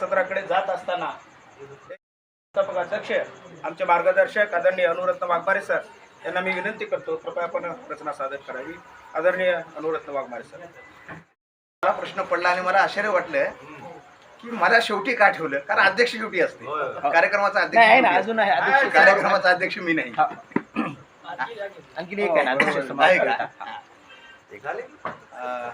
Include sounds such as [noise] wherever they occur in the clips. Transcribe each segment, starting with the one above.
सत्राकडे जात असताना अध्यक्ष आमचे मार्गदर्शक आदरणीय अनुरत्न वाघमारे सर यांना मी विनंती करतो कृपया आपण रचना सादर करावी. आदरणीय अनुरत्न वाघमारे सर. मला प्रश्न पडला आणि मला आश्चर्य वाटलं की मला शेवटी का ठेवलं? कारण अध्यक्ष शेवटी असते. कार्यक्रमाचा अध्यक्ष अजून. कार्यक्रमाचा अध्यक्ष मी नाही. आणखीन एक आहे का? अं,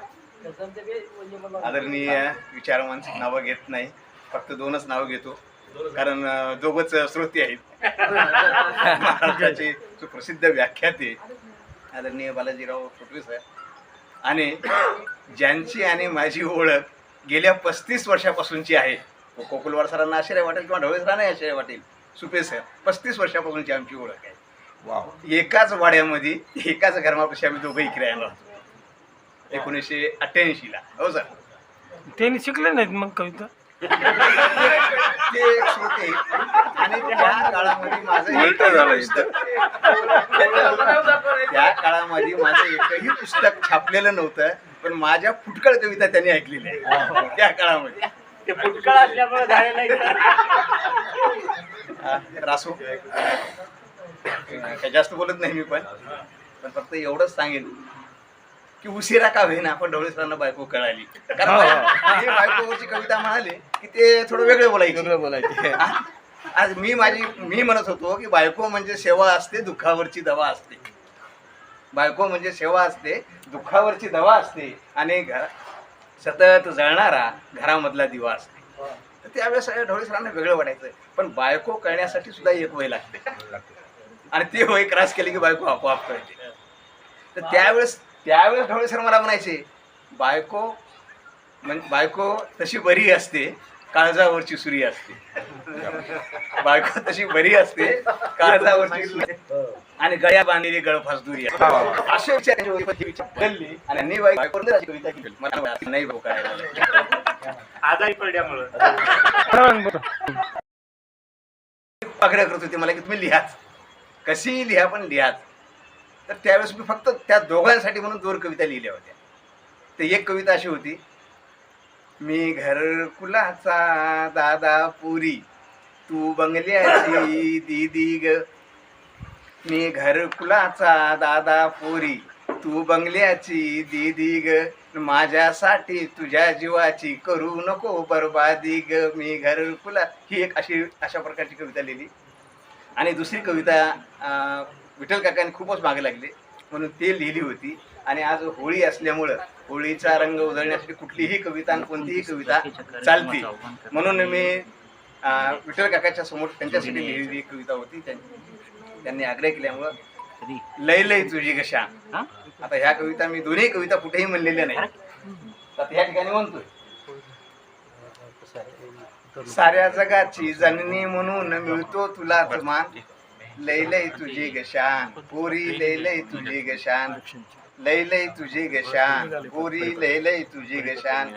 आदरणीय विचारवंत नावं घेत नाही. फक्त दोनच नावं घेतो. कारण दोघंच श्रोते आहेत. [laughs] महाराष्ट्राचे सुप्रसिद्ध व्याख्याते आदरणीय बालाजीराव फुटवे सर आणि ज्यांची आणि माझी ओळख गेल्या पस्तीस वर्षापासूनची आहे. कोकुलवार सरांना आश्चर्य वाटेल किंवा ढवळे सरांना आश्चर्य वाटेल. सुपे सर पस्तीस वर्षापासूनची आमची ओळख आहे. एकाच वाड्यामध्ये एकाच घरमापाशी आम्ही दोघं इकडे होतो एकोणीसशे अठ्ठ्याऐंशीला. हो सर. त्यांनी शिकले नाहीत मग कविता ते एक श्रोते आणि त्या काळामध्ये माझं उलटं झालं एकही पुस्तक त्या काळामध्ये माझं एकही पुस्तक छापलेलं नव्हतं पण माझ्या फुटकळ कविता त्यांनी ऐकलेल्या आहे त्या काळामध्ये. ते फुटकळ असल्यामुळे झालेलं हा, रासू. काय जास्त बोलत नाही मी पण पण फक्त एवढंच सांगेन की उशिरा का होईना आपण ढवळे सरांना बायको कळाली. कारण जे बायकोवरची कविता म्हणाले की ते थोडं वेगळे बोलायचे. बोलायचे. [laughs] आ- आज मी माझी मी म्हणत होतो की बायको म्हणजे सेवा असते दुःखावरची दवा असते. बायको म्हणजे सेवा असते दुःखावरची दवा असते आणि घर सतत जळणारा घरामधला दिवा असते. तर त्यावेळेस ढोळे सरांना वेगळं वाटायचं. पण बायको कळण्यासाठी सुद्धा एक वय लागते. आणि ते वय क्रॉस केले की बायको आपोआप कळते. तर त्यावेळेस त्यावेळेस ढोळे सर मला म्हणायचे बायको म्हणजे बायको तशी बरी असते काळजावरची सुरी असते. बायको तशी बरी असते काळजावरची सुरी आणि गळ्या बांधलेली गळफास दुरी असते. असे विचार त्यांच्या वहीवर हे विचार बदलले. आणि नाही भाऊ काय आजारी पडल्यामुळं. करत होते मला की तुम्ही लिहाच कशी लिहा पण लिहाच तर त्यावेळेस मी फक्त त्या दोघांसाठी म्हणून दोन कविता लिहिल्या होत्या. ते एक कविता अशी होती मी घरकुलाचा दादा पुरी. तू बंगल्याची दीदी ग. मी घरकुलाचा दादा पुरी. तू बंगल्याची दीदी ग. माझ्यासाठी तुझ्या जीवाची करू नको बरबादी ग. मी घरकुला ही एक अशी अशा प्रकारची कविता लिहिली. आणि दुसरी कविता विठ्ठल काकांनी खूपच मागे लागले. म्हणून ते लिहिली होती. आणि आज होळी असल्यामुळं होळीचा रंग उधळण्यासाठी कुठलीही कविता आणि कोणतीही कविता चालते म्हणून मी विठ्ठल काकाच्या समोर त्यांच्यासाठी लिहिलेली एक कविता होती. त्यांनी आग्रह केल्यामुळं लय लय तुझी कशा. आता ह्या कविता मी दोन्ही कविता कुठेही म्हणलेल्या नाही. तर ह्या ठिकाणी म्हणतोय. साऱ्या जगाची जननी म्हणून मिळतो तुला मान लय लय तुझी गशान पोरी लय लय तुझी गशान लय लय तुझी गशान पोरी लय लय तुझी गशान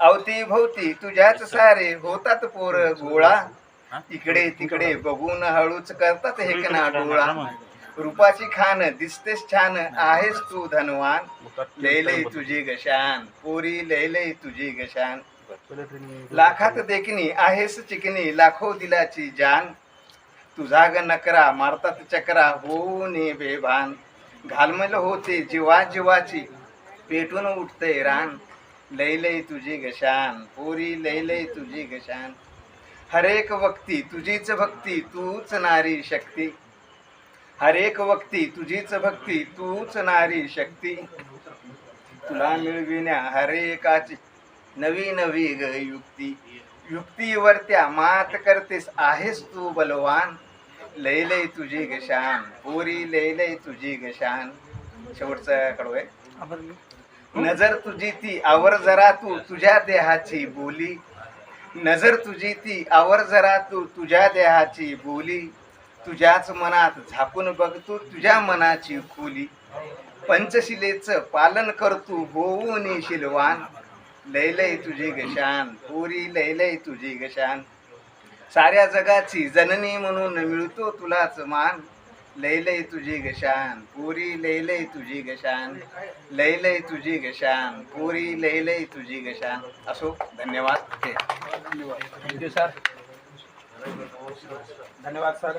अवती भोवती तुझ्याच सारे होतात पोर गोळा. इकडे तिकडे बघून हळूच करतात हे कना डोळा. रूपाची खान दिसतेस छान आहेस तू धनवान. लय लय तुझी गशान पोरी लय लय तुझी गशान लाखात देखणी आहेस चिकनी लाखो दिलाची जान. तुझा ग नकरा मारतात चक्रा ने बेभान. घालमल होते जीवा जीवाची पेटून उठते रान. लय लय तुझी घशान. पोरी लय लय तुझी घशान. हरेक वक्ती तुझीच भक्ती तूच नारी शक्ती. हरेक वक्ती तुझीच भक्ती तूच नारी शक्ती. तुला मिळविण्या हरेकाची नवी नवी ग युक्ती. युक्तीवर त्या मात करतेस आहेस तू बलवान. लय लय तुझी गशान पोरी लय लय तुझी गशान शेवटचं कडू आहे नजर तुझी ती आवर जरा तू तुझ्या देहाची बोली. नजर तुझी ती आवर जरा तू तुझ्या देहाची बोली. तुझ्याच मनात झाकून बघ तू तुझ्या मनाची खोली. पंचशिलेचं पालन करतू होऊन शिलवान. लय लय तुझी गशान पुरी लय लय तुझी गशान साऱ्या जगाची जननी म्हणून मिळतो तुलाच मान. लय लय तुझी गशान पुरी लय लय तुझी गशान लय लय तुझी गशान पुरी लय लय तुझी गशान असो धन्यवाद. थँक्यू सर धन्यवाद सर